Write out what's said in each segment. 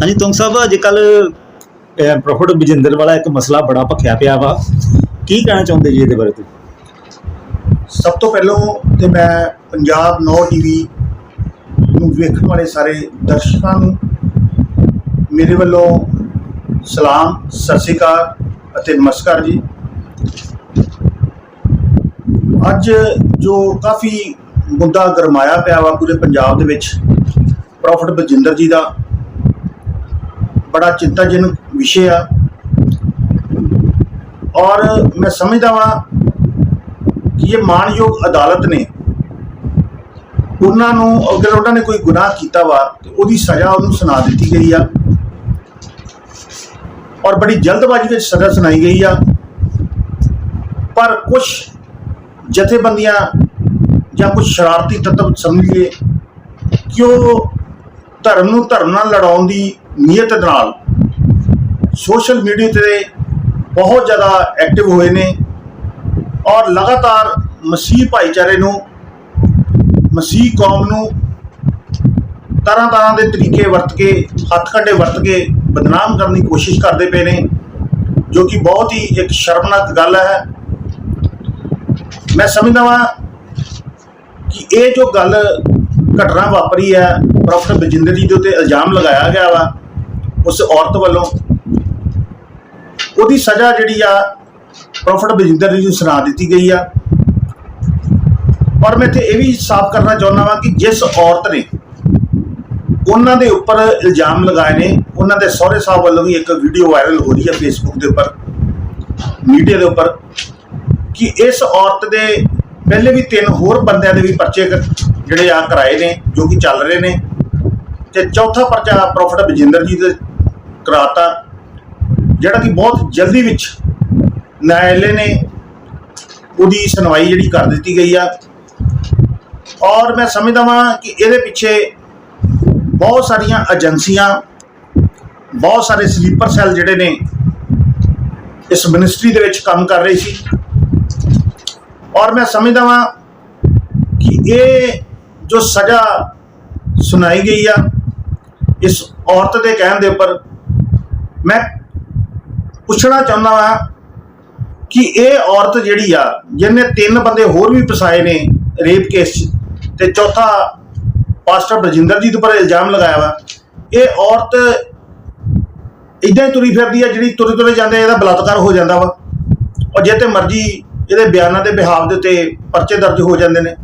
ਹਾਂਜੀ ਤੁੰਗ ਸਾਹਿਬ ਅੱਜ ਕੱਲ ਪ੍ਰੋਫੈਸਰ ਬਜਿੰਦਰ ਵਾਲਾ ਇੱਕ ਮਸਲਾ ਬੜਾ ਭਖਿਆ ਪਿਆ ਵਾ। ਕੀ ਕਹਿਣਾ ਚਾਹੁੰਦੇ ਜੀ ਇਹਦੇ ਬਾਰੇ ਤੁਸੀਂ? ਸਭ ਤੋਂ ਪਹਿਲਾਂ ਤੇ ਮੈਂ ਪੰਜਾਬ ਨੌ ਟੀਵੀ ਨੂੰ ਵੇਖਣ ਵਾਲੇ ਸਾਰੇ ਦਰਸ਼ਕਾਂ ਨੂੰ ਮੇਰੇ ਵੱਲੋਂ ਸਲਾਮ, ਸਤਿ ਸ਼੍ਰੀ ਅਕਾਲ ਅਤੇ ਨਮਸਕਾਰ ਜੀ। ਅੱਜ ਜੋ ਕਾਫੀ ਮੁੱਦਾ ਗਰਮਾਇਆ ਪਿਆ ਵਾ ਪੂਰੇ ਪੰਜਾਬ ਦੇ ਵਿੱਚ ਪ੍ਰੋਫੈਸਰ ਬਜਿੰਦਰ ਜੀ ਦਾ ਬੜਾ ਚਿੰਤਾਜਨਕ ਵਿਸ਼ੇ ਆ। ਔਰ ਮੈਂ ਸਮਝਦਾ ਵਾਂ ਕਿ ਇਹ ਮਾਨਯੋਗ ਅਦਾਲਤ ਨੇ ਉਹਨਾਂ ਨੂੰ ਅਗਰ ਉਹਨਾਂ ਨੇ ਕੋਈ ਗੁਨਾਹ ਕੀਤਾ ਵਾ, ਤੇ ਉਹਦੀ ਸਜ਼ਾ ਉਹਨੂੰ ਸੁਣਾ ਦਿੱਤੀ ਗਈ ਆ। ਔਰ ਬੜੀ ਜਲਦਬਾਜ਼ੀ ਵਿੱਚ ਸਜ਼ਾ ਸੁਣਾਈ ਗਈ ਆ। ਪਰ ਕੁਝ ਜਥੇਬੰਦੀਆਂ ਜਾਂ ਕੁਝ ਸ਼ਰਾਰਤੀ ਤੱਤਵ ਸਮਝੀਏ ਕਿ ਉਹ ਧਰਮ ਨੂੰ ਧਰਮ ਨਾਲ ਲੜਾਉਣ ਦੀ ਨੀਅਤ ਨਾਲ ਸੋਸ਼ਲ ਮੀਡੀਆ ਤੇ ਬਹੁਤ ਜ਼ਿਆਦਾ ਐਕਟਿਵ ਹੋਏ ਨੇ ਔਰ ਲਗਾਤਾਰ ਮਸੀਹ ਭਾਈਚਾਰੇ ਨੂੰ, ਮਸੀਹ ਕੌਮ ਨੂੰ ਤਰ੍ਹਾਂ ਤਰ੍ਹਾਂ ਦੇ ਤਰੀਕੇ ਵਰਤ ਕੇ, ਹੱਥ ਕੰਡੇ ਵਰਤ ਕੇ ਬਦਨਾਮ ਕਰਨ ਦੀ ਕੋਸ਼ਿਸ਼ ਕਰਦੇ ਪਏ ਨੇ, ਜੋ ਕਿ ਬਹੁਤ ਹੀ ਇੱਕ ਸ਼ਰਮਨਾਕ ਗੱਲ ਹੈ। ਮੈਂ ਸਮਝਦਾ ਵਾਂ ਕਿ ਇਹ ਜੋ ਗੱਲ ਘਟਨਾ ਵਾਪਰੀ ਹੈ, ਪ੍ਰੋਫੈਸਰ ਬਜਿੰਦਰ ਜੀ ਦੇ ਉੱਤੇ ਇਲਜ਼ਾਮ ਲਗਾਇਆ ਗਿਆ ਵਾ ਉਸ ਔਰਤ ਵੱਲੋਂ। ਉਹਦੀ ਸਜ਼ਾ ਜਿਹੜੀ ਆ ਪ੍ਰੋਫੈਸਰ ਬਜਿੰਦਰ ਜੀ ਨੂੰ ਸੁਣਾ ਦਿੱਤੀ ਗਈ ਆ। ਔਰ ਮੈਂ ਇੱਥੇ ਇਹ ਵੀ ਸਾਫ਼ ਕਰਨਾ ਚਾਹੁੰਦਾ ਵਾਂ ਕਿ ਜਿਸ ਔਰਤ ਨੇ ਉਹਨਾਂ ਦੇ ਉੱਪਰ ਇਲਜ਼ਾਮ ਲਗਾਏ ਨੇ, ਉਹਨਾਂ ਦੇ ਸਹੁਰੇ ਸਾਹਿਬ ਵੱਲੋਂ ਵੀ ਇੱਕ ਵੀਡੀਓ ਵਾਇਰਲ ਹੋ ਰਹੀ ਹੈ ਫੇਸਬੁੱਕ ਦੇ ਉੱਪਰ, ਮੀਡੀਆ ਦੇ ਉੱਪਰ, ਕਿ ਇਸ ਔਰਤ ਦੇ ਪਹਿਲੇ ਵੀ ਤਿੰਨ ਹੋਰ ਬੰਦਿਆਂ ਦੇ ਵੀ ਪਰਚੇ ਜਿਹੜੇ ਆ ਕਰਾਏ ਨੇ, ਜੋ ਕਿ ਚੱਲ ਰਹੇ ਨੇ। ਤੇ ਚੌਥਾ ਪਰਚਾ ਪ੍ਰੋਫੈਸਰ ਬਜਿੰਦਰ ਜੀ ਦੇ ਕਰਾਤਾ, ਜਿਹੜਾ ਕਿ ਬਹੁਤ ਜਲਦੀ ਵਿੱਚ ਨਿਆਂਲੇ ਨੇ ਉਹਦੀ ਸੁਣਵਾਈ ਜਿਹੜੀ ਕਰ ਦਿੱਤੀ ਗਈ ਆ। ਔਰ ਮੈਂ ਸਮਝਦਾ ਵਾਂ ਕਿ ਇਹਦੇ ਪਿੱਛੇ ਬਹੁਤ ਸਾਰੀਆਂ ਏਜੰਸੀਆਂ, ਬਹੁਤ ਸਾਰੇ ਸਲੀਪਰ ਸੈੱਲ ਜਿਹੜੇ ਨੇ, ਇਸ ਮਿਨਿਸਟਰੀ ਦੇ ਵਿੱਚ ਕੰਮ ਕਰ ਰਹੇ ਸੀ। ਔਰ ਮੈਂ ਸਮਝਦਾ ਵਾਂ ਕਿ ਇਹ ਜੋ ਸਜ਼ਾ ਸੁਣਾਈ ਗਈ ਆ, ਇਸ ਔਰਤ ਦੇ ਕਹਿਣ ਦੇ ਉੱਪਰ ਮੈਂ ਪੁੱਛਣਾ ਚਾਹੁੰਦਾ ਵਾਂ ਕਿ ਇਹ ਔਰਤ ਜਿਹੜੀ ਆ, ਜਿਹਨੇ ਤਿੰਨ ਬੰਦੇ ਹੋਰ ਵੀ ਫਸਾਏ ਨੇ ਰੇਪ ਕੇਸ 'ਚ, ਤੇ ਚੌਥਾ ਪਾਸਟਰ ਬਰਜਿੰਦਰ ਜੀ ਦੇ ਉੱਪਰ ਇਲਜ਼ਾਮ ਲਗਾਇਆ ਵਾ, ਇਹ ਔਰਤ ਇਦਾਂ ਹੀ ਤੁਰੀ ਫਿਰਦੀ ਆ ਜਿਹੜੀ ਤੁਰੇ ਤੁਰੇ ਜਾਂਦੇ ਇਹਦਾ ਬਲਾਤਕਾਰ ਹੋ ਜਾਂਦਾ ਵਾ, ਔਰ ਜੇ ਤੇ ਮਰਜ਼ੀ ਇਹਦੇ ਬਿਆਨਾਂ ਦੇ ਬਿਹਾਵ ਦੇ ਉੱਤੇ ਪਰਚੇ ਦਰਜ ਹੋ ਜਾਂਦੇ ਨੇ।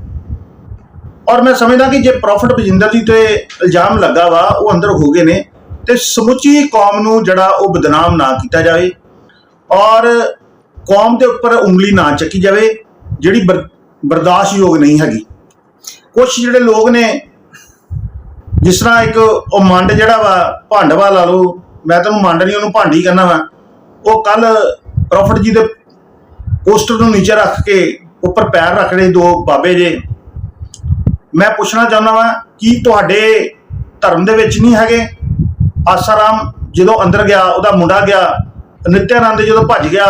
ਔਰ ਮੈਂ ਸਮਝਦਾ ਕਿ ਜੇ ਪ੍ਰੋਫਿਟ ਬਜਿੰਦਰ ਜੀ ਤੇ ਇਲਜ਼ਾਮ ਲੱਗਾ ਵਾ, ਉਹ ਅੰਦਰ ਹੋ ਗਏ ਨੇ ਤੇ ਸਮੁੱਚੀ ਕੌਮ ਨੂੰ ਜਿਹੜਾ ਉਹ ਬਦਨਾਮ ਨਾ ਕੀਤਾ ਜਾਵੇ ਔਰ ਕੌਮ ਦੇ ਉੱਪਰ ਉਂਗਲੀ ਨਾ ਚੱਕੀ ਜਾਵੇ, ਜਿਹੜੀ ਬਰ- ਬਰਦਾਸ਼ਤਯੋਗ ਨਹੀਂ ਹੈਗੀ। ਕੁਝ ਜਿਹੜੇ ਲੋਕ ਨੇ, ਜਿਸ ਤਰ੍ਹਾਂ ਇੱਕ ਉਹ ਮੰਡ ਜਿਹੜਾ ਵਾ, ਭਾਂਡਵਾ ਲਾ ਲਓ, ਮੈਂ ਤੈਨੂੰ ਮੰਡ ਨਹੀਂ, ਉਹਨੂੰ ਭਾਂਡੀ ਕਹਿੰਦਾ ਵਾ, ਉਹ ਕੱਲ ਪ੍ਰੋਫਟ ਜੀ ਦੇ ਪੋਸਟਰ ਨੂੰ ਨੀਚੇ ਰੱਖ ਕੇ ਉੱਪਰ ਪੈਰ ਰੱਖਣੇ ਦੋ ਬਾਬੇ ਜੇ। ਮੈਂ ਪੁੱਛਣਾ ਚਾਹੁੰਦਾ ਵਾਂ, ਕੀ ਤੁਹਾਡੇ ਧਰਮ ਦੇ ਵਿੱਚ ਨਹੀਂ ਹੈਗੇ? ਆਸਾਰਾਮ ਜਦੋਂ ਅੰਦਰ ਗਿਆ, ਉਹਦਾ ਮੁੰਡਾ ਗਿਆ, ਨਿਤਿਆਨੰਦ ਜਦੋਂ ਭੱਜ ਗਿਆ,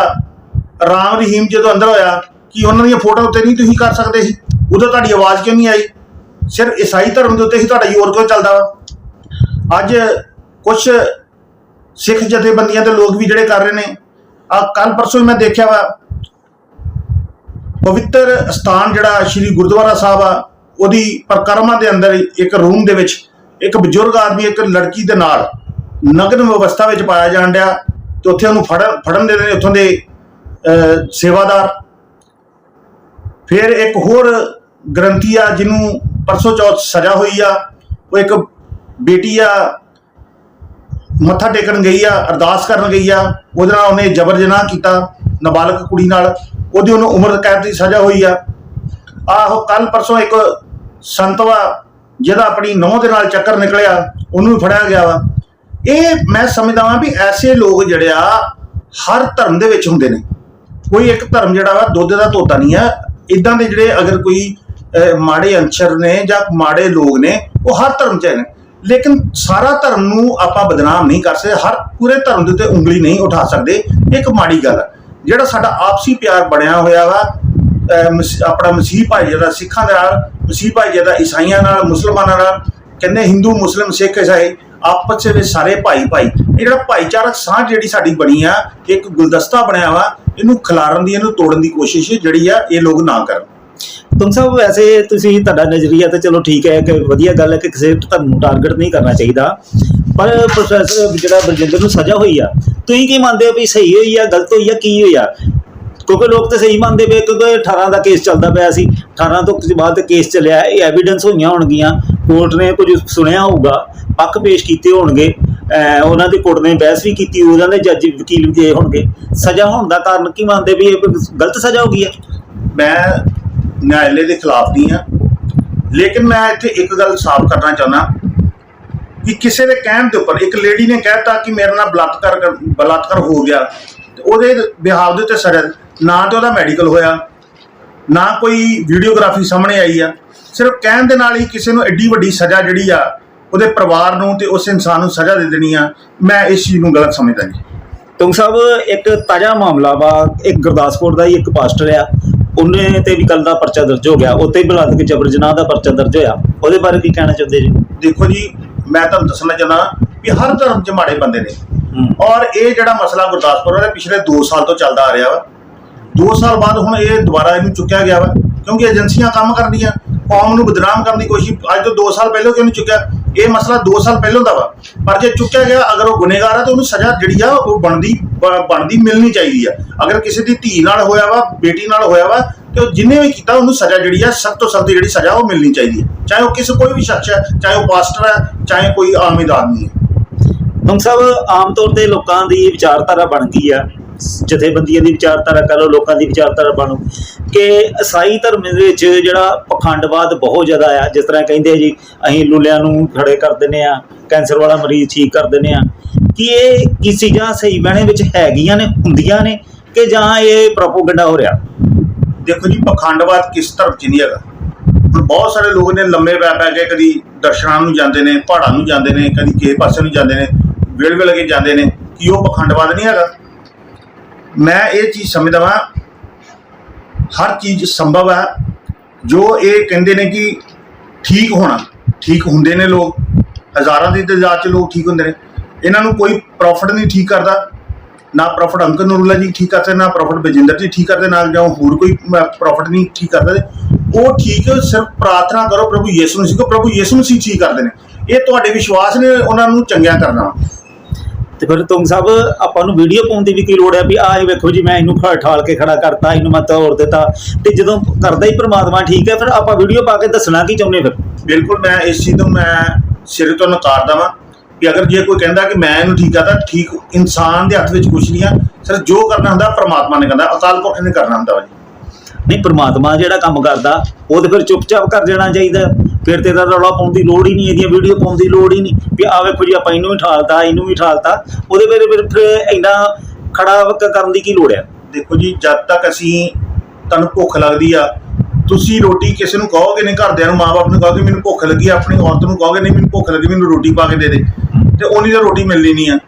ਰਾਮ ਰਹੀਮ ਜਦੋਂ ਅੰਦਰ ਹੋਇਆ, ਕਿ ਉਹਨਾਂ ਦੀਆਂ ਫੋਟੋਆਂ ਉੱਤੇ ਨਹੀਂ ਤੁਸੀਂ ਕਰ ਸਕਦੇ ਸੀ? ਉਦੋਂ ਤੁਹਾਡੀ ਆਵਾਜ਼ ਕਿਉਂ ਨਹੀਂ ਆਈ? ਸਿਰਫ ਈਸਾਈ ਧਰਮ ਦੇ ਉੱਤੇ ਹੀ ਤੁਹਾਡਾ ਜ਼ੋਰ ਕਿਉਂ ਚੱਲਦਾ ਵਾ? ਅੱਜ ਕੁਝ ਸਿੱਖ ਜਥੇਬੰਦੀਆਂ ਦੇ ਲੋਕ ਵੀ ਜਿਹੜੇ ਕਰ ਰਹੇ ਨੇ ਆ ਕੱਲ ਪਰਸੋਂ ਹੀ ਮੈਂ ਦੇਖਿਆ ਵਾ, ਪਵਿੱਤਰ ਸਥਾਨ ਜਿਹੜਾ ਸ਼੍ਰੀ ਗੁਰਦੁਆਰਾ ਸਾਹਿਬ ਆ, ਉਹਦੀ ਪ੍ਰਕਰਮਾਂ ਦੇ ਅੰਦਰ ਇੱਕ ਰੂਮ ਦੇ ਵਿੱਚ ਇੱਕ ਬਜ਼ੁਰਗ ਆਦਮੀ, ਇੱਕ ਲੜਕੀ ਦੇ ਨਾਲ ਨਗਨ ਵਿਵਸਥਾ ਵਿੱਚ ਪਾਇਆ ਜਾਣ ਡਿਆ ਤੇ ਉੱਥੇ ਉਹਨੂੰ ਫੜਨ ਫੜਨ ਦੇ ਨੇ ਉੱਥੋਂ ਦੇ ਅਹ, ਸੇਵਾਦਾਰ। ਫਿਰ ਇੱਕ ਹੋਰ ਗ੍ਰੰਥੀ ਆ ਜਿਹਨੂੰ ਪਰਸੋਂ ਚੌਥ ਸਜ਼ਾ ਹੋਈ ਆ ਉਹ ਇੱਕ ਬੇਟੀ ਆ ਮੱਥਾ ਟੇਕਣ ਗਈ ਆ ਅਰਦਾਸ ਕਰਨ ਗਈ ਆ ਉਹਦੇ ਨਾਲ ਉਹਨੇ ਜ਼ਬਰ ਜਨਾਹ ਕੀਤਾ ਨਾਬਾਲਗ ਕੁੜੀ ਨਾਲ ਉਹਦੀ ਉਹਨੂੰ ਉਮਰ ਕੈਦ ਦੀ ਸਜ਼ਾ ਹੋਈ ਆ। ਆਹੋ ਕੱਲ ਪਰਸੋਂ ਇੱਕ ਸੰਤਵਾ ਜਿਹਦਾ ਆਪਣੀ ਨੌਂ ਦੇ ਨਾਲ ਚੱਕਰ ਨਿਕਲਿਆ ਉਹਨੂੰ ਵੀ ਫੜਿਆ ਗਿਆ ਵਾ। ਇਹ ਮੈਂ ਸਮਝਦਾ ਵਾਂ ਵੀ ਐਸੇ ਲੋਕ ਜਿਹੜੇ ਆ, ਹਰ ਧਰਮ ਦੇ ਵਿੱਚ ਹੁੰਦੇ ਨੇ। ਕੋਈ ਇੱਕ ਧਰਮ ਜਿਹੜਾ ਵਾ, ਦੁੱਧ ਦਾ ਤੋਤਾ ਨਹੀਂ ਆ। ਇਦਾਂ ਦੇ ਜਿਹੜੇ ਅਗਰ ਕੋਈ ਮਾੜੇ ਅੰਸ਼ਰ ਨੇ ਜਾਂ ਮਾੜੇ ਲੋਕ ਨੇ, ਉਹ ਹਰ ਧਰਮ 'ਚ ਨੇ ਲੇਕਿਨ ਸਾਰਾ ਧਰਮ ਨੂੰ ਆਪਾਂ ਬਦਨਾਮ ਨਹੀਂ ਕਰ ਸਕਦੇ, ਹਰ ਪੂਰੇ ਧਰਮ ਦੇ ਉੱਤੇ ਉਂਗਲੀ ਨਹੀਂ ਉਠਾ ਸਕਦੇ। ਇਹ ਇੱਕ ਮਾੜੀ ਗੱਲ ਹੈ ਜਿਹੜਾ ਸਾਡਾ ਆਪਸੀ ਪਿਆਰ ਬਣਿਆ ਹੋਇਆ ਵਾ ਆਪਣਾ ਮਸੀਹ ਭਾਈ ਜਿਹੜਾ ਸਿੱਖਾਂ ਦੇ ਨਾਲ, ਮਸੀਹ ਭਾਈ ਦਾ ਈਸਾਈਆਂ ਨਾਲ, ਮੁਸਲਮਾਨਾਂ ਨਾਲ, ਕਹਿੰਦੇ ਹਿੰਦੂ, ਮੁਸਲਿਮ, ਸਿੱਖ ਇਸਾਈ ਆਪਸ ਵਿੱਚ ਸਾਰੇ ਭਾਈ ਭਾਈ। ਇਹ ਜਿਹੜਾ ਭਾਈਚਾਰਕ ਸਾਂਝ ਜਿਹੜੀ ਸਾਡੀ ਬਣੀ ਆ ਇੱਕ ਗੁਲਦਸਤਾ ਬਣਿਆ ਵਾ, ਇਹਨੂੰ ਖਿਲਾਰਨ ਦੀ, ਇਹਨੂੰ ਤੋੜਨ ਦੀ ਕੋਸ਼ਿਸ਼ ਜਿਹੜੀ ਆ, ਇਹ ਲੋਕ ਨਾ ਕਰਨ। ਤੁਮ ਸਭ ਵੈਸੇ ਤੁਸੀਂ ਤੁਹਾਡਾ ਨਜ਼ਰੀਆ ਤਾਂ ਚਲੋ ਠੀਕ ਹੈ, ਕਿ ਵਧੀਆ ਗੱਲ ਹੈ ਕਿ ਕਿਸੇ ਧਰਮ ਨੂੰ ਟਾਰਗੇਟ ਨਹੀਂ ਕਰਨਾ ਚਾਹੀਦਾ। ਪਰ ਪ੍ਰੋਫੈਸਰ ਜਿਹੜਾ ਬਰਜਿੰਦਰ ਨੂੰ ਸਜ਼ਾ ਹੋਈ ਆ, ਤੁਸੀਂ ਕੀ ਮੰਨਦੇ ਹੋ ਵੀ ਸਹੀ ਹੋਈ ਆ, ਗਲਤ ਹੋਈ ਆ, ਕੀ ਹੋਈ ਆ? ਕਿਉਂਕਿ ਲੋਕ ਤਾਂ ਸਹੀ ਮੰਨਦੇ ਪਏ ਕਿਉਂਕਿ 18 ਦਾ ਕੇਸ ਚੱਲਦਾ ਪਿਆ ਸੀ। 18 ਤੋਂ ਬਾਅਦ ਕੇਸ ਚੱਲਿਆ, ਇਹ ਐਵੀਡੈਂਸ ਹੋਈਆਂ ਹੋਣਗੀਆਂ। ਕੋਰਟ ਨੇ ਕੁਝ ਸੁਣਿਆ ਹੋਊਗਾ। ਪੱਖ ਪੇਸ਼ ਕੀਤੇ ਹੋਣਗੇ ਉਹਨਾਂ ਦੀ ਕੋਰਟ ਨੇ ਬਹਿਸ ਵੀ ਕੀਤੀ ਉਹਨਾਂ ਦੇ ਜੱਜ ਵਕੀਲ ਵੀ ਗਏ ਹੋਣਗੇ। ਸਜ਼ਾ ਹੋਣ ਦਾ ਕਾਰਨ ਕੀ ਮੰਨਦੇ ਵੀ ਇਹ ਗਲਤ ਸਜ਼ਾ ਹੋ ਗਈ ਹੈ? ਮੈਂ ਨਿਆਂਲੇ ਦੇ ਖਿਲਾਫ ਨਹੀਂ ਹਾਂ, ਲੇਕਿਨ ਮੈਂ ਇੱਥੇ ਇੱਕ ਗੱਲ ਸਾਫ਼ ਕਰਨਾ ਚਾਹੁੰਦਾ ਕਿ ਕਿਸੇ ਦੇ ਕਹਿਣ ਦੇ ਉੱਪਰ, ਇੱਕ ਲੇਡੀ ਨੇ ਕਹਿਤਾ ਕਿ ਮੇਰੇ ਨਾਲ ਬਲਾਤਕਾਰ ਬਲਾਤਕਾਰ ਹੋ ਗਿਆ, ਤੇ ਉਹਦੇ ਵਿਹਾਰ ਦੇ ਉੱਤੇ ਸਜ਼ਾ, ਨਾ ਤਾਂ ਉਹਦਾ ਮੈਡੀਕਲ ਹੋਇਆ, ਨਾ ਕੋਈ ਵੀਡੀਓਗ੍ਰਾਫੀ ਸਾਹਮਣੇ ਆਈ ਆ, ਸਿਰਫ ਕਹਿਣ ਦੇ ਨਾਲ ਹੀ ਕਿਸੇ ਨੂੰ ਐਡੀ ਵੱਡੀ ਸਜ਼ਾ ਜਿਹੜੀ ਆ ਉਹਦੇ ਪਰਿਵਾਰ ਨੂੰ ਤੇ ਉਸ ਇਨਸਾਨ ਨੂੰ ਸਜ਼ਾ ਦੇ ਦੇਣੀ ਆ ਮੈਂ ਇਸ ਚੀਜ਼ ਨੂੰ ਗਲਤ ਸਮਝਦਾ ਜੀ। ਤੁੰਗ ਸਾਹਿਬ ਇੱਕ ਤਾਜ਼ਾ ਮਾਮਲਾ ਵਾ ਇੱਕ ਗੁਰਦਾਸਪੁਰ ਦਾ ਹੀ ਇੱਕ ਪਾਸਟਰ ਆ ਉਹਨੇ ਤੇ ਵੀ ਕੱਲ ਦਾ ਪਰਚਾ ਦਰਜ ਹੋ ਗਿਆ ਉੱਤੇ ਹੀ ਬਲਾਤਕ ਜਬਰ ਜਨਾਹ ਦਾ ਪਰਚਾ ਦਰਜ ਹੋਇਆ। ਉਹਦੇ ਬਾਰੇ ਕੀ ਕਹਿਣਾ ਚਾਹੁੰਦੇ ਜੀ? ਦੇਖੋ ਜੀ ਮੈਂ ਤੁਹਾਨੂੰ ਦੱਸਣਾ ਚਾਹੁੰਦਾ ਕਿ ਹਰ ਧਰਮ 'ਚ ਮਾੜੇ ਬੰਦੇ ਨੇ। ਔਰ ਇਹ ਜਿਹੜਾ ਮਸਲਾ ਗੁਰਦਾਸਪੁਰ ਦਾ ਪਿਛਲੇ 2 ਸਾਲ ਤੋਂ ਚੱਲਦਾ ਆ ਰਿਹਾ ਵਾ। 2 ਸਾਲ ਬਾਅਦ ਹੁਣ ਇਹ ਦੁਬਾਰਾ ਇਹਨੂੰ ਚੁੱਕਿਆ ਗਿਆ ਵਾ ਕਿਉਂਕਿ ਏਜੰਸੀਆਂ ਕੰਮ ਕਰਦੀਆਂ ਕੌਮ ਨੂੰ ਬਦਨਾਮ ਕਰਨ ਦੀ ਕੋਸ਼ਿਸ਼ ਅੱਜ ਤੋਂ 2 ਸਾਲ ਪਹਿਲਾਂ ਕਿਉਂ ਨਹੀਂ ਚੁੱਕਿਆ। ਇਹ ਮਸਲਾ 2 ਸਾਲ ਪਹਿਲਾਂ ਦਾ ਵਾ। ਪਰ ਜੇ ਚੁੱਕਿਆ ਗਿਆ, ਅਗਰ ਉਹ ਗੁਨੇਗਾਰ ਆ, ਤਾਂ ਉਹਨੂੰ ਸਜ਼ਾ ਜਿਹੜੀ ਆ, ਉਹ ਬਣਦੀ ਬਣਦੀ ਮਿਲਣੀ ਚਾਹੀਦੀ ਆ। ਅਗਰ ਕਿਸੇ ਦੀ ਧੀ ਨਾਲ ਹੋਇਆ ਵਾ, ਬੇਟੀ ਨਾਲ ਹੋਇਆ ਵਾ, ਤੇ ਉਹ ਜਿੰਨੇ ਵੀ ਕੀਤਾ, ਉਹਨੂੰ ਸਜ਼ਾ ਜਿਹੜੀ ਆ ਸਖਤ ਤੋਂ ਸਖਤ ਜਿਹੜੀ ਸਜ਼ਾ, ਉਹ ਮਿਲਣੀ ਚਾਹੀਦੀ ਹੈ ਚਾਹੇ ਉਹ ਕਿਸੇ ਕੋਈ ਵੀ ਸ਼ਖਸ ਹੈ ਚਾਹੇ ਉਹ ਪਾਸਟਰ ਹੈ ਚਾਹੇ ਕੋਈ ਆਮ ਆਦਮੀ ਹੈ ਤੁੰਗ ਸਾਹਿਬ, ਆਮ ਤੌਰ ਤੇ ਲੋਕਾਂ ਦੀ ਵਿਚਾਰਧਾਰਾ ਬਣ ਗਈ ਆ। ਜਥੇਬੰਦੀਆਂ ਦੀ ਵਿਚਾਰਧਾਰਾ ਕਹ ਲਓ, ਲੋਕਾਂ ਦੀ ਵਿਚਾਰਧਾਰਾ ਬਣੋ। ਕਿ ਈਸਾਈ ਧਰਮ ਦੇ ਵਿੱਚ ਜਿਹੜਾ ਪਖੰਡਵਾਦ ਬਹੁਤ ਜ਼ਿਆਦਾ ਆ, ਜਿਸ ਤਰ੍ਹਾਂ ਕਹਿੰਦੇ ਜੀ, ਅਸੀਂ ਲੁਲਿਆਂ ਨੂੰ ਖੜੇ ਕਰ ਦਿੰਦੇ ਆ, ਕੈਂਸਰ ਵਾਲਾ ਮਰੀਜ਼ ਠੀਕ ਕਰ ਦਿੰਦੇ ਆ। ਕਿ ਇਹ ਕੀ ਚੀਜ਼ਾਂ ਸਹੀ ਬਹਿਣੇ ਵਿੱਚ ਹੈਗੀਆਂ ਨੇ, ਹੁੰਦੀਆਂ ਨੇ, ਕਿ ਜਾਂ ਇਹ ਪ੍ਰੋਪੋਗੈਂਡਾ ਹੋ ਰਿਹਾ? ਦੇਖੋ ਜੀ, ਪਖੰਡਵਾਦ ਕਿਸ ਧਰਮ ਚ ਨਹੀਂ ਹੈਗਾ। ਹੁਣ ਬਹੁਤ ਸਾਰੇ ਲੋਕ ਨੇ ਲੰਮੇ ਪੈ ਪੈ ਕੇ ਕਦੀ ਦਰਸ਼ਨਾਂ ਨੂੰ ਜਾਂਦੇ ਨੇ, ਪਹਾੜਾਂ ਨੂੰ ਜਾਂਦੇ ਨੇ, ਕਦੀ ਕਿਸੇ ਪਾਸੇ ਨੂੰ ਜਾਂਦੇ ਨੇ ਵੇਲ ਵੇਲ ਕੇ ਜਾਂਦੇ ਨੇ, ਕਿ ਉਹ ਪਖੰਡਵਾਦ ਨਹੀਂ ਹੈਗਾ? ਮੈਂ ਇਹ ਚੀਜ਼ ਸਮਝਦਾ ਵਾਂ, ਹਰ ਚੀਜ਼ ਸੰਭਵ ਹੈ, ਜੋ ਇਹ ਕਹਿੰਦੇ ਨੇ ਕਿ ਠੀਕ ਹੋਣਾ, ਠੀਕ ਹੁੰਦੇ ਨੇ ਲੋਕ, ਹਜ਼ਾਰਾਂ ਦੀ ਤਦਾਦ ਚ ਲੋਕ ਠੀਕ ਹੁੰਦੇ ਨੇ। ਇਹਨਾਂ ਨੂੰ ਕੋਈ ਪ੍ਰੋਫਿਟ ਨਹੀਂ ਠੀਕ ਕਰਦਾ, ਨਾ ਪ੍ਰੋਫਿਟ ਅੰਕਲ ਨੂਰੁੱਲਾ ਜੀ ਠੀਕ ਕਰਦੇ, ਨਾ ਪ੍ਰੋਫਿਟ ਬਜਿੰਦਰ ਜੀ ਠੀਕ ਕਰਦੇ, ਨਾ ਜਾਂ ਹੋਰ ਕੋਈ ਪ੍ਰੋਫਿਟ ਨਹੀਂ ਠੀਕ ਕਰਦਾ। ਉਹ ਠੀਕ ਸਿਰਫ ਪ੍ਰਾਰਥਨਾ ਕਰੋ ਪ੍ਰਭੂ ਯਿਸੂ ਮਸੀਹ ਕੋ, ਪ੍ਰਭੂ ਯਿਸੂ ਮਸੀਹ ਠੀਕ ਕਰਦੇ ਨੇ। ਇਹ ਤੁਹਾਡੇ ਵਿਸ਼ਵਾਸ ਨੇ, ਉਹਨਾਂ ਨੂੰ ਚੰਗਿਆ ਕਰਨਾ। ਤੇ ਫਿਰ ਤੁੰਗ ਸਾਹਿਬ ਆਪਾਂ ਨੂੰ ਵੀਡੀਓ ਪਾਉਣ ਦੀ ਵੀ ਕੀ ਲੋੜ ਹੈ ਵੀ ਆਹ ਵੇਖੋ ਜੀ ਮੈਂ ਇਹਨੂੰ ਠਾਲ ਕੇ ਖੜਾ ਕਰਤਾ ਇਹਨੂੰ ਮੈਂ ਤੋੜ ਦਿੱਤਾ। ਤੇ ਜਦੋਂ ਕਰਦਾ ਹੀ ਪ੍ਰਮਾਤਮਾ ਠੀਕ ਹੈ ਫਿਰ ਆਪਾਂ ਵੀਡੀਓ ਪਾ ਕੇ ਦੱਸਣਾ ਕੀ ਚਾਹੁੰਦੇ ਫਿਰ? ਬਿਲਕੁਲ ਮੈਂ ਇਸ ਚੀਜ਼ ਨੂੰ ਮੈਂ ਸਿਰੇ ਤੋਂ ਨਕਾਰਦਾ ਵਾਂ ਕਿ ਅਗਰ ਜੇ ਕੋਈ ਕਹਿੰਦਾ ਕਿ ਮੈਂ ਇਹਨੂੰ ਠੀਕ ਕਰਦਾ ਠੀਕ ਇਨਸਾਨ ਦੇ ਹੱਥ ਵਿੱਚ ਕੁਝ ਨਹੀਂ ਆ ਸਿਰਫ ਜੋ ਕਰਨਾ ਹੁੰਦਾ ਪ੍ਰਮਾਤਮਾ ਨੇ ਕਰਨਾ ਅਕਾਲ ਪੁਰਖ ਨੇ ਕਰਨਾ ਹੁੰਦਾ ਵਾ ਜੀ। ਨਹੀਂ ਪ੍ਰਮਾਤਮਾ ਜਿਹੜਾ ਕੰਮ ਕਰਦਾ ਉਹ ਤੇ ਫਿਰ ਚੁੱਪਚਾਪ ਕਰ ਜਾਣਾ ਚਾਹੀਦਾ। ਫਿਰ ਤੇ ਇਹਦਾ ਰੌਲਾ ਪਾਉਣ ਦੀ ਲੋੜ ਹੀ ਨਹੀਂ, ਇਹਦੀਆਂ ਵੀਡੀਓ ਪਾਉਣ ਦੀ ਲੋੜ ਹੀ ਨਹੀਂ। ਵੀ ਆ ਵੇਖੋ ਜੀ, ਆਪਾਂ ਇਹਨੂੰ ਵੀ ਠਾਲਤਾ, ਇਹਨੂੰ ਵੀ ਠਾਲਤਾ। ਉਹਦੇ ਫਿਰ ਫਿਰ ਇੰਨਾ ਖੜਾ ਕਰਨ ਦੀ ਕੀ ਲੋੜ ਹੈ ਦੇਖੋ ਜੀ, ਜਦ ਤੱਕ ਅਸੀਂ ਤੁਹਾਨੂੰ ਭੁੱਖ ਲੱਗਦੀ ਆ, ਤੁਸੀਂ ਰੋਟੀ ਕਿਸੇ ਨੂੰ ਕਹੋਗੇ ਨਹੀਂ, ਘਰਦਿਆਂ ਨੂੰ ਮਾਪੇ ਨੂੰ ਕਹੋਗੇ, ਮੈਨੂੰ ਭੁੱਖ ਲੱਗੀ ਆਪਣੀ ਔਰਤ ਨੂੰ ਕਹੋਗੇ ਨਹੀਂ, ਮੈਨੂੰ ਭੁੱਖ ਲੱਗੀ, ਮੈਨੂੰ ਰੋਟੀ ਪਾ ਕੇ ਦੇ ਦੇ, ਤੇ ਉਨੀ ਤਾਂ ਰੋਟੀ ਮਿਲਣੀ ਨਹੀਂ ਆ।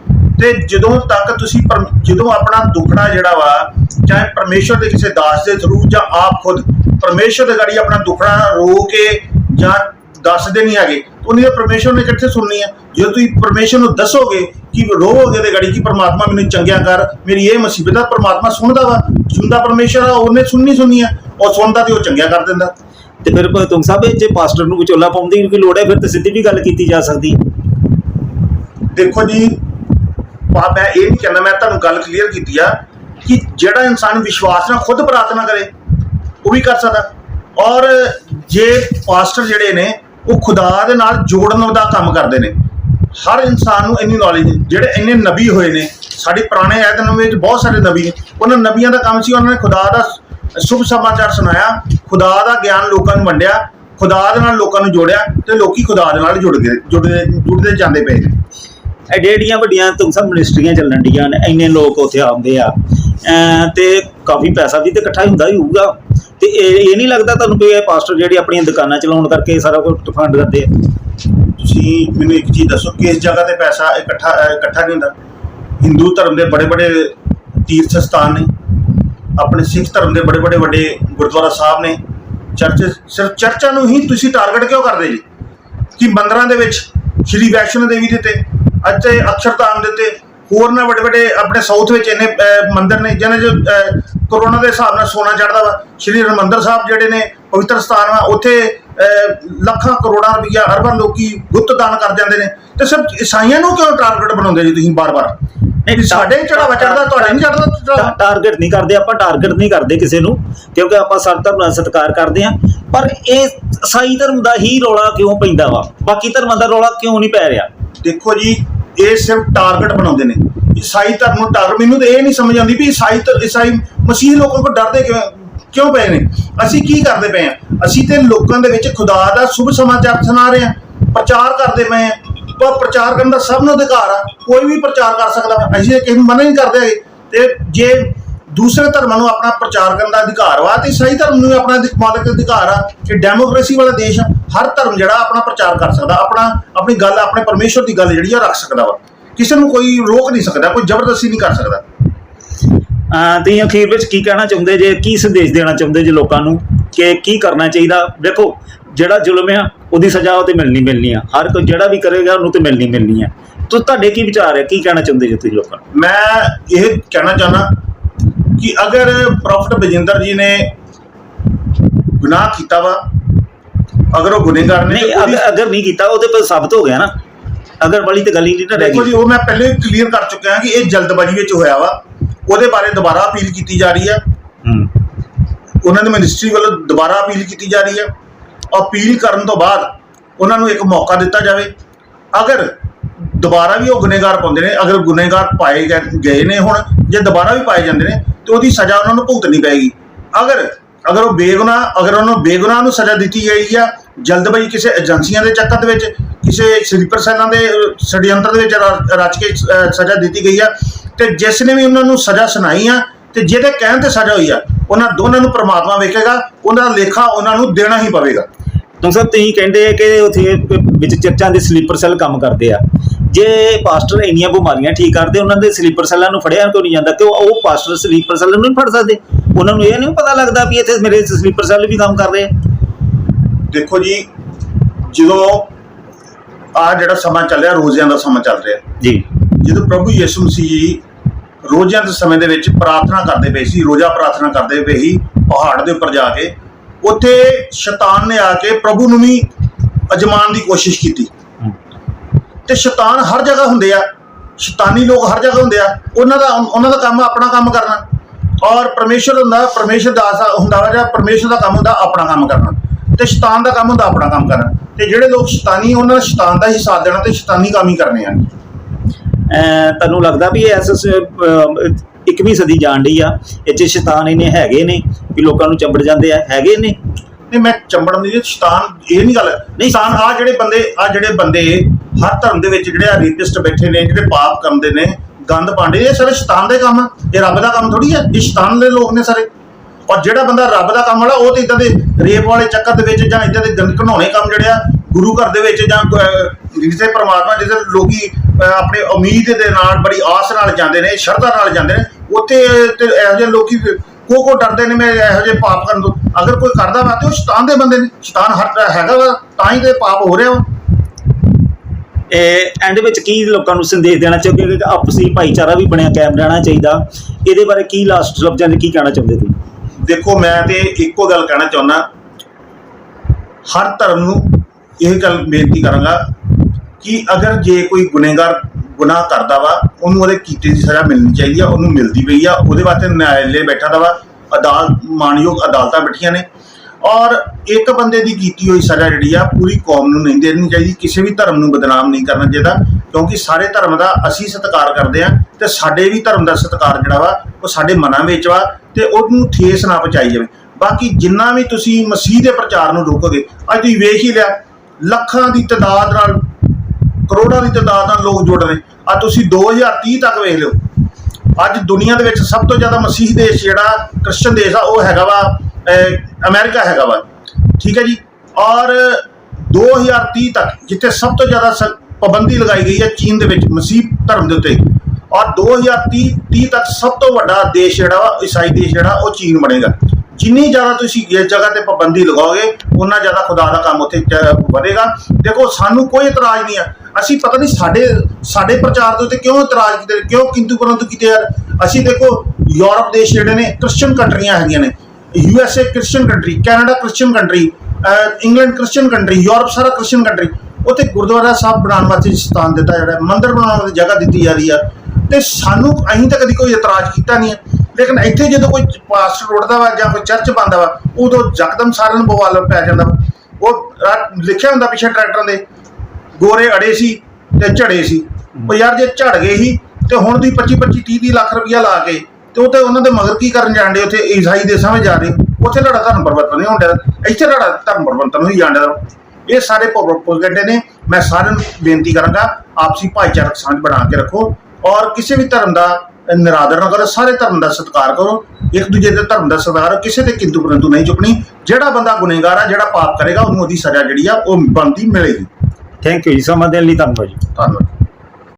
ਤੇ ਜਦੋਂ ਤੱਕ ਤੁਸੀਂ ਪਰਮ- ਜਦੋਂ ਆਪਣਾ ਦੁੱਖੜਾ ਜਿਹੜਾ ਵਾ, ਚਾਹੇ ਪਰਮੇਸ਼ਵਰ ਦੇ ਕਿਸੇ ਦਾਸ ਦੇ ਥਰੂ ਜਾਂ ਆਪ ਖੁਦ, ਪਰਮੇਸ਼ਵਰ ਦੇ ਗਾੜੀ ਆਪਣਾ ਦੁੱਖੜਾ ਰੋ ਕੇ ਜਾਂ ਦੱਸਦੇ ਨਹੀਂ ਹੈਗੇ ਉਨੀ ਤਾਂ ਪਰਮੇਸ਼ਵਰ ਨੇ ਕਿੱਥੇ ਸੁਣਨੀ ਆ ਜਦੋਂ ਤੁਸੀਂ ਪਰਮੇਸ਼ਵਰ ਨੂੰ ਦੱਸੋਗੇ ਕਿ ਰੋਵੋਗੇ ਦੇ ਗਾੜੀ ਕਿ ਪਰਮਾਤਮਾ ਮੈਨੂੰ ਚੰਗਿਆ ਕਰ ਮੇਰੀ ਇਹ ਮੁਸੀਬਤ ਆ ਪਰਮਾਤਮਾ ਸੁਣਦਾ ਵਾ ਸੁਣਦਾ ਪਰਮੇਸ਼ਵਰ ਆ ਉਹਨੇ ਸੁਣਨੀ ਸੁਣਨੀ ਆ ਉਹ ਸੁਣਦਾ ਤੇ ਉਹ ਚੰਗਿਆ ਕਰ ਦਿੰਦਾ। ਤੇ ਫਿਰ ਤੁਮ ਸਾਹਿਬ ਜੇ ਪਾਸਟਰ ਨੂੰ ਵਿਚੋਲਾ ਪਾਉਣ ਦੀ ਕੀ ਲੋੜ ਹੈ ਫਿਰ ਤੇ ਸਿੱਧੀ ਵੀ ਗੱਲ ਕੀਤੀ ਜਾ ਸਕਦੀ ਦੇਖੋ ਜੀ ਪਾ ਮੈਂ ਇਹ ਨਹੀਂ ਕਹਿੰਦਾ ਮੈਂ ਤੁਹਾਨੂੰ ਗੱਲ ਕਲੀਅਰ ਕੀਤੀ ਆ ਕਿ ਜਿਹੜਾ ਇਨਸਾਨ ਵਿਸ਼ਵਾਸ ਨਾਲ ਖੁਦ ਪ੍ਰਾਰਥਨਾ ਕਰੇ ਉਹ ਵੀ ਕਰ ਸਕਦਾ। ਔਰ ਜੇ ਪਾਸਟਰ ਜਿਹੜੇ ਨੇ, ਉਹ ਖੁਦਾ ਦੇ ਨਾਲ ਜੋੜਨ ਦਾ ਕੰਮ ਕਰਦੇ ਨੇ। ਹਰ ਇਨਸਾਨ ਨੂੰ ਇੰਨੀ ਨੌਲੇਜ ਜਿਹੜੇ ਇੰਨੇ ਨਬੀ ਹੋਏ ਨੇ, ਸਾਡੇ ਪੁਰਾਣੇ ਆਇਤ ਵਿੱਚ ਬਹੁਤ ਸਾਰੇ ਨਬੀ ਨੇ। ਉਹਨਾਂ ਨਬੀਆਂ ਦਾ ਕੰਮ ਸੀ, ਉਹਨਾਂ ਨੇ ਖੁਦਾ ਦਾ ਸ਼ੁਭ ਸਮਾਚਾਰ ਸੁਣਾਇਆ, ਖੁਦਾ ਦਾ ਗਿਆਨ ਲੋਕਾਂ ਨੂੰ ਵੰਡਿਆ, ਖੁਦਾ ਦੇ ਨਾਲ ਲੋਕਾਂ ਨੂੰ ਜੋੜਿਆ ਤੇ ਲੋਕੀ ਖੁਦਾ ਦੇ ਨਾਲ ਜੁੜ ਗਏ ਜੁੜਦੇ ਜੁੜਦੇ ਜਾਂਦੇ ਪਏ ਨੇ। ਇਹ ਜਿਹੜੀਆਂ ਵੱਡੀਆਂ ਤੁਮ ਸਭ ਮਿਨਿਸਟਰੀਆਂ ਚੱਲਣ ਡੀਆਂ ਨੇ, ਇੰਨੇ ਲੋਕ ਉੱਥੇ ਆਉਂਦੇ ਆ। ਅਮ ਤੇ ਕਾਫੀ ਪੈਸਾ ਵੀ ਤੇ ਇਕੱਠਾ ਹੁੰਦਾ ਹੀ ਹੋਊਗਾ। ਤੇ ਇਹ ਇਹ ਨਹੀਂ ਲੱਗਦਾ ਤੁਹਾਨੂੰ ਵੀ ਇਹ ਪਾਸਟਰ ਜਿਹੜੀ ਆਪਣੀਆਂ ਦੁਕਾਨਾਂ ਚਲਾਉਣ ਕਰਕੇ ਇਹ ਸਾਰਾ ਕੁਝ ਫੰਡ ਕਰਦੇ ਆ? ਤੁਸੀਂ ਮੈਨੂੰ ਇੱਕ ਚੀਜ਼ ਦੱਸੋ ਕਿਸ ਜਗ੍ਹਾ ਤੇ ਪੈਸਾ ਇਕੱਠਾ ਅਹ ਇਕੱਠਾ ਨਹੀਂ ਹੁੰਦਾ? ਹਿੰਦੂ ਧਰਮ ਦੇ ਬੜੇ ਬੜੇ ਤੀਰਥ ਸਥਾਨ ਨੇ। ਆਪਣੇ ਸਿੱਖ ਧਰਮ ਦੇ ਬੜੇ ਬੜੇ ਵੱਡੇ ਗੁਰਦੁਆਰਾ ਸਾਹਿਬ ਨੇ। ਚਰਚ ਸਿਰਫ ਚਰਚਾਂ ਨੂੰ ਹੀ ਤੁਸੀਂ ਟਾਰਗੇਟ ਕਿਉਂ ਕਰਦੇ ਜੀ? ਕਿ ਮੰਦਰਾਂ ਦੇ ਵਿੱਚ ਸ਼੍ਰੀ ਵੈਸ਼ਨੋ ਦੇਵੀ ਦੇ ਤੇ ਅਤੇ ਅਕਸ਼ਰਧਾਮ ਦੇ ਤੇ ਹੋਰ ਨਾ ਵੱਡੇ ਵੱਡੇ ਆਪਣੇ ਸਾਊਥ ਵਿੱਚ ਇੰਨੇ ਅਹ, ਮੰਦਿਰ ਨੇ ਜਿਹਨਾਂ 'ਚ ਕਰੋਨਾ ਦੇ ਹਿਸਾਬ ਨਾਲ ਸੋਨਾ ਚੜਦਾ ਵਾ। ਸ਼੍ਰੀ ਹਰਿਮੰਦਰ ਸਾਹਿਬ ਜਿਹੜੇ ਨੇ ਪਵਿੱਤਰ ਸਥਾਨ ਵਾ ਉੱਥੇ ਲੱਖਾਂ ਕਰੋੜਾਂ ਰੁਪਈਆ ਅਰਬਾਂ ਲੋਕੀ ਗੁਪਤ ਦਾਨ ਕਰ ਜਾਂਦੇ ਨੇ। ਤੇ ਸਿਰਫ ਈਸਾਈਆਂ ਨੂੰ ਕਿਉਂ ਟਾਰਗੇਟ ਬਣਾਉਂਦੇ ਜੀ ਤੁਸੀਂ ਬਾਰ-ਬਾਰ? ਨਹੀਂ, ਸਾਡੇ ਚੜਾਵਾ ਚੜਦਾ ਤੁਹਾਡੇ ਨਹੀਂ ਚੜਦਾ? ਟਾਰਗੇਟ ਨਹੀਂ ਕਰਦੇ ਆਪਾਂ ਟਾਰਗੇਟ ਨਹੀਂ ਕਰਦੇ ਕਿਸੇ ਨੂੰ ਕਿਉਂਕਿ ਆਪਾਂ ਸਰਬ ਧਰਮ ਦਾ ਸਤਿਕਾਰ ਕਰਦੇ ਹਾਂ। ਪਰ ਇਹ ਈਸਾਈ ਧਰਮ ਦਾ ਹੀ ਰੌਲਾ ਕਿਉਂ ਪੈਂਦਾ ਵਾ? ਬਾਕੀ ਧਰਮਾਂ ਦਾ ਰੌਲਾ ਕਿਉਂ ਨਹੀਂ ਪੈ ਰਿਹਾ? ਦੇਖੋ ਜੀ ਇਹ ਸਿਰਫ ਟਾਰਗੇਟ ਬਣਾਉਂਦੇ ਨੇ। ਈਸਾਈ ਧਰਮ ਨੂੰ ਡਰ, ਮੈਨੂੰ ਤਾਂ ਇਹ ਨਹੀਂ ਸਮਝ ਆਉਂਦੀ ਵੀ ਈਸਾਈ ਧਰ- ਈਸਾਈ ਮਸੀਹ ਲੋਕਾਂ ਕੋਲ ਡਰਦੇ ਕਿਉਂ ਕਿਉਂ ਪਏ ਨੇ? ਅਸੀਂ ਕੀ ਕਰਦੇ ਪਏ ਆ ਅਸੀਂ ਤੇ ਲੋਕਾਂ ਦੇ ਵਿੱਚ ਖੁਦਾ ਦਾ ਸ਼ੁਭ ਸਮਾਚਾਰ ਸੁਣਾ ਰਹੇ ਆ ਪ੍ਰਚਾਰ ਕਰਦੇ ਪਏ ਆ ਪਰ ਪ੍ਰਚਾਰ ਕਰਨ ਦਾ ਸਭ ਨੂੰ ਅਧਿਕਾਰ ਆ, ਕੋਈ ਵੀ ਪ੍ਰਚਾਰ ਕਰ ਸਕਦਾ ਵਾ। ਅਸੀਂ ਤਾਂ ਕਿਸੇ ਨੂੰ ਮਨਾ ਨਹੀਂ ਕਰਦੇ ਹੈਗੇ। ਤੇ ਜੇ ਦੂਸਰੇ ਧਰਮਾਂ ਨੂੰ ਆਪਣਾ ਪ੍ਰਚਾਰ ਕਰਨ ਦਾ ਅਧਿਕਾਰ ਵਾ, ਤੇ ਸਹੀ ਧਰਮ ਨੂੰ ਵੀ ਆਪਣਾ ਅਧਿ- ਮਾਲਕ ਅਧਿਕਾਰ ਆ ਕਿ ਡੈਮੋਕ੍ਰੇਸੀ ਵਾਲਾ ਦੇਸ਼ ਆ। ਹਰ ਧਰਮ ਜਿਹੜਾ ਆਪਣਾ ਪ੍ਰਚਾਰ ਕਰ ਸਕਦਾ, ਆਪਣਾ, ਆਪਣੀ ਗੱਲ, ਆਪਣੇ ਪਰਮੇਸ਼ਵਰ ਦੀ ਗੱਲ ਜਿਹੜੀ ਆ, ਰੱਖ ਸਕਦਾ ਵਾ। ਕਿਸੇ ਨੂੰ ਕੋਈ ਰੋਕ ਨਹੀਂ ਸਕਦਾ ਕੋਈ ਜ਼ਬਰਦਸਤੀ ਨਹੀਂ ਕਰ ਸਕਦਾ। ਅਹ ਤੁਸੀਂ ਅਖੀਰ ਵਿੱਚ ਕੀ ਕਹਿਣਾ ਚਾਹੁੰਦੇ ਜੇ ਕੀ ਸੰਦੇਸ਼ ਦੇਣਾ ਚਾਹੁੰਦੇ ਜੇ ਲੋਕਾਂ ਨੂੰ ਕਿ ਕੀ ਕਰਨਾ ਚਾਹੀਦਾ? ਦੇਖੋ ਜਿਹੜਾ ਜ਼ੁਲਮ ਆ ਉਹਦੀ ਸਜ਼ਾ ਉਹ ਤੇ ਮਿਲਣੀ ਮਿਲਣੀ ਆ। ਹਰ ਕੋਈ ਜਿਹੜਾ ਵੀ ਕਰੇਗਾ ਉਹਨੂੰ ਤੇ ਮਿਲਣੀ ਮਿਲਣੀ ਆ। ਤੋ ਤੁਹਾਡੇ ਕੀ ਵਿਚਾਰ ਹੈ ਕੀ ਕਹਿਣਾ ਚਾਹੁੰਦੇ ਜੇ ਤੁਸੀਂ ਲੋਕਾਂ ਨੂੰ? ਮੈਂ ਇਹ ਕਹਿਣਾ ਚਾਹਨਾ ਕਿ ਅਗਰ ਪ੍ਰੋਫਟ ਬਜਿੰਦਰ ਜੀ ਨੇ ਗੁਨਾਹ ਕੀਤਾ ਵਾ ਅਗਰ ਉਹ ਗੁਨੇਗਾਰ ਨੇ ਨਹੀਂ ਤੇ ਉਹਦੀ- ਅਗਰ ਅਗਰ ਨਹੀਂ ਕੀਤਾ ਉਹਦੇ ਪਰ ਸਾਬਤ ਹੋ ਗਿਆ ਨਾ। ਅਗਰ ਵਾਲੀ ਤੇ ਗੱਲ ਹੀ ਨਹੀਂ ਨਾ ਰਹਿ ਦੇਖੋ ਜੀ ਉਹ ਮੈਂ ਪਹਿਲੇ ਕਲੀਅਰ ਕਰ ਚੁੱਕਿਆ ਹਾਂ ਕਿ ਇਹ ਜਲਦਬਾਜ਼ੀ ਵਿੱਚ ਹੋਇਆ ਵਾ। ਉਹਦੇ ਬਾਰੇ ਦੁਬਾਰਾ ਅਪੀਲ ਕੀਤੀ ਜਾ ਰਹੀ ਹੈ ਹੂੰ। ਉਹਨਾਂ ਨੇ ਮਿਨਿਸਟਰੀ ਵੱਲੋਂ ਦੁਬਾਰਾ ਅਪੀਲ ਕੀਤੀ ਜਾ ਰਹੀ ਹੈ ਅਪੀਲ ਕਰਨ ਤੋਂ ਬਾਅਦ ਉਹਨਾਂ ਨੂੰ ਇੱਕ ਮੌਕਾ ਦਿੱਤਾ ਜਾਵੇ। ਅਗਰ ਦੁਬਾਰਾ ਵੀ ਉਹ ਗੁਨੇਗਾਰ ਪਾਉਂਦੇ ਨੇ ਅਗਰ ਗੁਨੇਗਾਰ ਪਾਏ ਗਏ- ਗਏ ਨੇ ਹੁਣ ਜੇ ਦੁਬਾਰਾ ਵੀ ਪਾਏ ਜਾਂਦੇ ਨੇ ਤੇ ਉਹਦੀ ਸਜ਼ਾ ਉਹਨਾਂ ਨੂੰ ਭੁਗਤਣੀ ਪਏਗੀ। ਅਗਰ ਅਗਰ ਉਹ ਬੇਗੁਨਾਹ ਅਗਰ ਉਹਨੂੰ ਬੇਗੁਨਾਹ ਨੂੰ ਸਜ਼ਾ ਦਿੱਤੀ ਗਈ ਆ ਜਲਦਬਾਜ਼ੀ ਕਿਸੇ ਏਜੰਸੀਆਂ ਦੇ ਚੱਕਰ ਦੇ ਵਿੱਚ ਕਿਸੇ ਸਲੀਪਰ ਸੈੱਲਾਂ ਦੇ ਅਹ, ਦੇ ਵਿੱਚ ਰਚ ਕੇ ਅਹ, ਸਜ਼ਾ ਦਿੱਤੀ ਗਈ ਆ। ਤੇ ਜਿਸ ਨੇ ਵੀ ਉਹਨਾਂ ਨੂੰ ਸਜ਼ਾ ਸੁਣਾਈ ਆ ਤੇ ਜਿਹਦੇ ਕਹਿਣ ਤੇ ਸਜ਼ਾ ਹੋਈ ਆ ਉਹਨਾਂ ਦੋਨਾਂ ਨੂੰ ਪ੍ਰਮਾਤਮਾ ਵੇਖੇਗਾ ਉਹਨਾਂ ਦਾ ਲੇਖਾ ਉਹਨਾਂ ਨੂੰ ਦੇਣਾ ਹੀ ਪਵੇਗਾ। ਡਾਕਟਰ ਸਾਹਿਬ ਤੁਸੀਂ ਕਹਿੰਦੇ ਆ ਕਿ ਉੱਥੇ ਵਿੱਚ ਚਰਚਾਂ ਦੇ ਸਲੀਪਰ ਸੈੱਲ ਕੰਮ ਕਰਦੇ ਆ। ਜੇ ਪਾਸਟਰ ਇੰਨੀਆਂ ਬਿਮਾਰੀਆਂ ਠੀਕ ਕਰਦੇ ਉਹਨਾਂ ਦੇ ਸਲੀਪਰ ਸੈੱਲਾਂ ਨੂੰ ਫੜਿਆ ਕਿਉਂ ਨਹੀਂ ਜਾਂਦਾ? ਕਿ ਉਹ ਪਾਸਟਰ ਸਲੀਪਰ ਸੈੱਲ ਨੂੰ ਨਹੀਂ ਫੜ ਸਕਦੇ? ਉਹਨਾਂ ਨੂੰ ਇਹ ਨਹੀਂ ਪਤਾ ਲੱਗਦਾ ਵੀ ਇੱਥੇ ਮੇਰੇ ਸਲੀਪਰ ਸੈੱਲ ਵੀ ਕੰਮ ਕਰ ਰਹੇ ਆ। ਦੇਖੋ ਜੀ ਜਦੋਂ ਆ ਜਿਹੜਾ ਸਮਾਂ ਚੱਲ ਰਿਹਾ ਰੋਜ਼ਿਆਂ ਦਾ ਸਮਾਂ ਚੱਲ ਰਿਹਾ। ਜੀ। ਜਦੋਂ ਪ੍ਰਭੂ ਯਿਸੂ ਮਸੀਹ ਜੀ ਰੋਜ਼ਿਆਂ ਦੇ ਸਮੇਂ ਦੇ ਵਿੱਚ ਪ੍ਰਾਰਥਨਾ ਕਰਦੇ ਪਏ ਸੀ ਰੋਜ਼ਾ ਪ੍ਰਾਰਥਨਾ ਕਰਦੇ ਪਏ ਸੀ ਪਹਾੜ ਦੇ ਉੱਪਰ ਜਾ ਕੇ ਉੱਥੇ ਸ਼ੈਤਾਨ ਨੇ ਆ ਕੇ ਪ੍ਰਭੂ ਨੂੰ ਵੀ ਅਜਮਾਨ ਦੀ ਕੋਸ਼ਿਸ਼ ਕੀਤੀ। ਤੇ ਸ਼ੈਤਾਨ ਹਰ ਜਗ੍ਹਾ ਹੁੰਦੇ ਆ। ਸ਼ੈਤਾਨੀ ਲੋਕ ਹਰ ਜਗ੍ਹਾ ਹੁੰਦੇ ਆ। ਉਹਨਾਂ ਦਾ ਉਹਨਾਂ ਦਾ ਕੰਮ ਆਪਣਾ ਕੰਮ ਕਰਨਾ। ਔਰ ਪਰਮੇਸ਼ਰ ਹੁੰਦਾ ਪਰਮੇਸ਼ਰ ਦਾ ਹੁੰਦਾ ਵਾ ਜਾਂ ਪਰਮੇਸ਼ਰ ਦਾ ਕੰਮ ਹੁੰਦਾ ਆਪਣਾ ਕੰਮ ਕਰਨਾ। ਤੇ ਸ਼ੈਤਾਨ ਦਾ ਕੰਮ ਹੁੰਦਾ ਆਪਣਾ ਕੰਮ ਕਰਨਾ। ਤੇ ਜਿਹੜੇ ਲੋਕ ਸ਼ੈਤਾਨੀ ਉਹਨਾਂ ਨੇ ਸ਼ੈਤਾਨ ਦਾ ਹੀ ਸਾਥ ਦੇਣਾ ਤੇ ਸ਼ੈਤਾਨੀ ਕੰਮ ਹੀ ਕਰਨੇ ਆ। ਤੁਹਾਨੂੰ ਲੱਗਦਾ ਵੀ ਇਹ ਐਸ ਐਸ, ਅਹ, 21ਵੀਂ ਸਦੀ ਜਾਣ ਡਈ ਆ? 'ਚ ਸ਼ੈਤਾਨ ਇਹਨੇ ਹੈਗੇ ਨੇ ਵੀ ਲੋਕਾਂ ਨੂੰ ਚੰਬੜ ਜਾਂਦੇ ਆ? ਹੈਗੇ ਨੇ? ਨਹੀਂ ਮੈਂ ਚੰਬੜਨ ਦੀ ਸ਼ੈਤਾਨ ਇਹ ਨਹੀਂ ਗੱਲ। ਨਹੀਂ। ਸ਼ੈਤਾਨ ਆ ਜਿਹੜੇ ਬੰਦੇ ਆ ਜਿਹੜੇ ਬੰਦੇ ਹਰ ਧਰਮ ਦੇ ਵਿੱਚ ਜਿਹੜੇ ਆ ਰੇਪਿਸਟ ਬੈਠੇ ਨੇ ਜਿਹੜੇ ਪਾਪ ਕਰਦੇ ਨੇ ਗੰਦ ਪਾਉਂਦੇ ਇਹ ਸਾਰੇ ਸ਼ੈਤਾਨ ਦੇ ਕੰਮ ਆ। ਇਹ ਰੱਬ ਦਾ ਕੰਮ ਥੋੜੀ ਆ ਇਹ ਸ਼ੈਤਾਨ ਦੇ ਲੋਕ ਨੇ ਸਾਰੇ। ਔਰ ਜਿਹੜਾ ਬੰਦਾ ਰੱਬ ਦਾ ਕੰਮ ਵਾਲਾ ਉਹ ਤੇ ਇਦਾਂ ਦੇ ਰੇਪ ਵਾਲੇ ਚੱਕਰ ਦੇ ਵਿੱਚ ਜਾਂ ਇਦਾਂ ਦੇ ਗੰਦ ਘਣਾਉਣੇ ਕੰਮ ਜਿਹੜੇ ਆ ਗੁਰੂ ਘਰ ਦੇ ਵਿੱਚ ਜਾਂ ਅਹ, ਪਰਮਾਤਮਾ ਪ੍ਰਮਾਤਮਾ ਜਿਹਦੇ ਲੋਕੀ ਆਪਣੇ ਉਮੀਦ ਦੇ ਨਾਲ ਬੜੀ ਆਸ ਨਾਲ ਜਾਂਦੇ ਨੇ ਸ਼ਰਧਾ ਨਾਲ ਜਾਂਦੇ ਨੇ ਉੱਥੇ ਤੇ ਇਹੋ ਜਿਹੇ ਲੋਕੀ ਕੋ ਕੋ ਡਰਦੇ ਨੇ ਮੈਂ ਇਹੋ ਜਿਹੇ ਪਾਪ ਕਰਨ ਤੋਂ। ਅਗਰ ਕੋਈ ਕਰਦਾ ਵਾ ਤੇ ਉਹ ਸ਼ੈਤਾਨ ਦੇ ਬੰਦੇ ਨੇ ਸ਼ੈਤਾਨ ਹਰ ਹੈਗਾ ਵਾ ਤਾਂ ਹੀ ਤੇ ਪਾਪ ਹੋ ਰਿਹਾ ਵਾ। ਇਹ ਐਂਡ ਵਿੱਚ ਕੀ ਲੋਕਾਂ ਨੂੰ ਸੰਦੇਸ਼ ਦੇਣਾ ਚਾਹੋਗੇ? ਕਿ ਆਪਸੀ ਭਾਈਚਾਰਾ ਵੀ ਬਣਿਆ ਕਾਇਮ ਰਹਿਣਾ ਚਾਹੀਦਾ। ਇਹਦੇ ਬਾਰੇ ਕੀ ਲਾਸਟ ਲਫ਼ਜ਼ਾਂ 'ਚ ਕੀ ਕਹਿਣਾ ਚਾਹੁੰਦੇ ਤੁਸੀਂ? ਦੇਖੋ, ਮੈਂ ਤੇ ਇੱਕੋ ਗੱਲ ਕਹਿਣਾ ਚਾਹੁੰਦਾ। ਹਰ ਧਰਮ ਨੂੰ ਇਹ ਗੱਲ ਬੇਨਤੀ ਕਰਾਂਗਾ ਕਿ ਅਗਰ ਜੇ ਕੋਈ ਗੁਨੇਗਾਰ ਗੁਨਾਹ ਕਰਦਾ ਵਾ, ਉਹਨੂੰ ਉਹਦੇ ਕੀਤੇ ਦੀ ਸਜ਼ਾ ਮਿਲਣੀ ਚਾਹੀਦੀ ਆ, ਉਹਨੂੰ ਮਿਲਦੀ ਪਈ ਆ, ਉਹਦੇ ਵਾਸਤੇ ਨਿਆਇਲੇ ਬੈਠਾ ਦਾ ਵਾ। ਅਦਾਲਤ, ਮਾਨਯੋਗ ਅਦਾਲਤਾਂ ਬੈਠੀਆਂ ਨੇ। ਔਰ ਇੱਕ ਬੰਦੇ ਦੀ ਕੀਤੀ ਹੋਈ ਸਜ਼ਾ ਜਿਹੜੀ ਆ, ਪੂਰੀ ਕੌਮ ਨੂੰ ਨਹੀਂ ਦੇਣੀ ਚਾਹੀਦੀ, ਕਿਸੇ ਵੀ ਧਰਮ ਨੂੰ ਬਦਨਾਮ ਨਹੀਂ ਕਰਨਾ ਚਾਹੀਦਾ, ਕਿਉਂਕਿ ਸਾਰੇ ਧਰਮ ਦਾ ਅਸੀਂ ਸਤਿਕਾਰ ਕਰਦੇ ਆ ਤੇ ਸਾਡੇ ਵੀ ਧਰਮ ਦਾ ਸਤਿਕਾਰ ਜਿਹੜਾ ਵਾ, ਉਹ ਸਾਡੇ ਮਨਾਂ ਵਿੱਚ ਵਾ ਤੇ ਉਹਨੂੰ ਠੇਸ ਨਾ ਪਹੁੰਚਾਈ ਜਾਵੇ। ਬਾਕੀ ਜਿੰਨਾ ਵੀ ਤੁਸੀਂ ਮਸੀਹ ਦੇ ਪ੍ਰਚਾਰ ਨੂੰ ਰੋਕੋਗੇ, ਅੱਜ ਤੁਸੀਂ ਵੇਖ ਹੀ ਲਿਆ, ਲੱਖਾਂ ਦੀ ਤਦਾਦ ਨਾਲ, ਕਰੋੜਾਂ ਦੀ ਤਦਾਦ ਨਾਲ ਲੋਕ ਜੁੜ ਰਹੇ। ਆ ਤੁਸੀਂ 2030 ਤੱਕ ਵੇਖ ਲਿਓ। ਅੱਜ ਦੁਨੀਆ ਦੇ ਵਿੱਚ ਸਭ ਤੋਂ ਜ਼ਿਆਦਾ ਮਸੀਹ ਦੇਸ਼ ਜਿਹੜਾ, ਕ੍ਰਿਸਚਨ ਦੇਸ਼ ਆ, ਉਹ ਹੈਗਾ ਵਾ ਅਮਰੀਕਾ ਹੈਗਾ ਵਾ। ਠੀਕ ਹੈ ਜੀ? ਔਰ 2030 ਤੱਕ ਜਿੱਥੇ ਸਭ ਤੋਂ ਜ਼ਿਆਦਾ ਸ- ਪਾਬੰਦੀ ਲਗਾਈ ਗਈ ਹੈ ਚੀਨ ਦੇ ਵਿੱਚ, ਮਸੀਹ ਧਰਮ ਦੇ ਉੱਤੇ। ਔਰ 2030 30 ਤੱਕ ਸਭ ਤੋਂ ਵੱਡਾ ਦੇਸ਼ ਜਿਹੜਾ ਵਾ, ਈਸਾਈ ਦੇਸ਼ ਜਿਹੜਾ, ਉਹ ਚੀਨ ਬਣੇਗਾ। ਜਿੰਨੀ ਜ਼ਿਆਦਾ ਤੁਸੀਂ ਇਸ ਜਗ੍ਹਾ ਤੇ ਪਾਬੰਦੀ ਲਗਾਓਗੇ, ਉਨਾ ਜ਼ਿਆਦਾ ਖੁਦਾ ਦਾ ਕੰਮ ਉੱਥੇ ਵਧੇਗਾ। ਦੇਖੋ, ਸਾਨੂੰ ਕੋਈ ਇਤਰਾਜ਼ ਨਹੀਂ ਆ। ਅਸੀਂ ਪਤਾ ਨਹੀਂ ਸਾਡੇ ਸਾਡੇ ਪ੍ਰਚਾਰ ਦੇ ਉੱਤੇ ਕਿਉਂ ਇਤਰਾਜ਼ ਕੀਤੇ, ਕਿਉਂ ਕਿੰਤੂ ਪਰੰਤੂ ਕੀਤੇ ਯਾਰ ਅਸੀਂ ਦੇਖੋ, ਯੂਰਪ ਦੇਸ਼ ਜਿਹੜੇ ਨੇ, ਕ੍ਰਿਸਚੀਅਨ ਕੰਟਰੀਆਂ ਹੈਗੀਆਂ ਨੇ। U S A Christian country Canada Christian country England Christian country Europe ਸਾਰਾ ਕ੍ਰਿਸਚੀਅਨ ਕੰਟਰੀ ਉੱਥੇ ਗੁਰਦੁਆਰਾ ਸਾਹਿਬ ਬਣਾਉਣ ਵਾਸਤੇ ਸਥਾਨ ਦਿੱਤਾ ਜਿਹੜਾ ਹੈ, ਮੰਦਿਰ ਬਣਾਉਣ ਵਾਸਤੇ ਜਗ੍ਹਾ ਦਿੱਤੀ ਜਾ ਰਹੀ ਆ। ਤੇ ਸਾਨੂੰ ਅਸੀਂ ਤਾਂ ਕਦੀ ਕੋਈ ਇਤਰਾਜ਼ ਕੀਤਾ ਨਹੀਂ ਹੈ। ਲੇਕਿਨ ਇੱਥੇ ਜਦੋਂ ਕੋਈ ਪਾਸਟਰ ਉੱਠਦਾ ਵਾ ਜਾਂ ਕੋਈ ਚਰਚ ਬੰਦਾ ਵਾ ਉਦੋਂ ਯਕਦਮ ਸਾਰਿਆਂ ਨੂੰ ਬਵਾਲ ਪੈ ਜਾਂਦਾ ਵਾ। ਉਹ ਰਾ- ਲਿਖਿਆ ਹੁੰਦਾ ਪਿੱਛੇ ਟਰੈਕਟਰਾਂ ਦੇ ਗੋਰੇ ਅੜੇ ਸੀ ਤੇ ਝੜੇ ਸੀ। ਉਹ ਯਾਰ ਜੇ ਝੜ ਗਏ ਸੀ ਤੇ ਹੁਣ ਤੁਸੀਂ 25 25 30 30 ਲੱਖ ਰੁਪਇਆ ਲਾ ਕੇ ਤੇ ਉਹ ਤੇ ਉਹਨਾਂ ਦੇ ਮਗਰ ਕੀ ਕਰਨ ਜਾਂਦੇ ਉੱਥੇ ਈਸਾਈ ਦੇਸ਼ਾਂ ਵਿੱਚ ਜਾ ਰਹੇ। ਉੱਥੇ ਤੁਹਾਡਾ ਧਰਮ ਪਰਿਵਰਤਨ ਨਹੀਂ ਹੁੰਦਾ ਇੱਥੇ ਤੁਹਾਡਾ ਧਰਮ ਪਰਿਵਰਤਨ ਹੋਈ ਜਾਂਦਾ ਇਹ ਸਾਰੇ ਪ੍ਰੋਪਗੈਂਡੇ ਨੇ। ਮੈਂ ਸਾਰਿਆਂ ਨੂੰ ਬੇਨਤੀ ਕਰਾਂਗਾ ਆਪਸੀ ਭਾਈਚਾਰਕ ਸਾਂਝ ਬਣਾ ਕੇ ਰੱਖੋ ਔਰ ਕਿਸੇ ਵੀ ਧਰਮ ਦਾ ਨਿਰਾਦਰ ਨਾ ਕਰੋ। ਸਾਰੇ ਧਰਮ ਦਾ ਸਤਿਕਾਰ ਕਰੋ। ਇੱਕ ਦੂਜੇ ਦੇ ਧਰਮ ਦਾ ਸਤਿਕਾਰ ਕਰੋ, ਕਿਸੇ ਤੇ ਕਿੰਤੂ ਪਰੰਤੂ ਨਹੀਂ ਚੁੱਕਣੀ। ਜਿਹੜਾ ਬੰਦਾ ਗੁਨੇਗਾਰ ਆ ਜਿਹੜਾ ਪਾਪ ਕਰੇਗਾ ਉਹਨੂੰ ਉਹਦੀ ਸਜ਼ਾ ਜਿਹੜੀ ਆ ਉਹ ਬਣਦੀ ਮਿਲੇਗੀ। ਥੈਂਕ ਯੂ ਜੀ। ਸਮਾਂ ਦੇਣ ਲਈ ਧੰਨਵਾਦ ਜੀ। ਧੰਨਵਾਦ।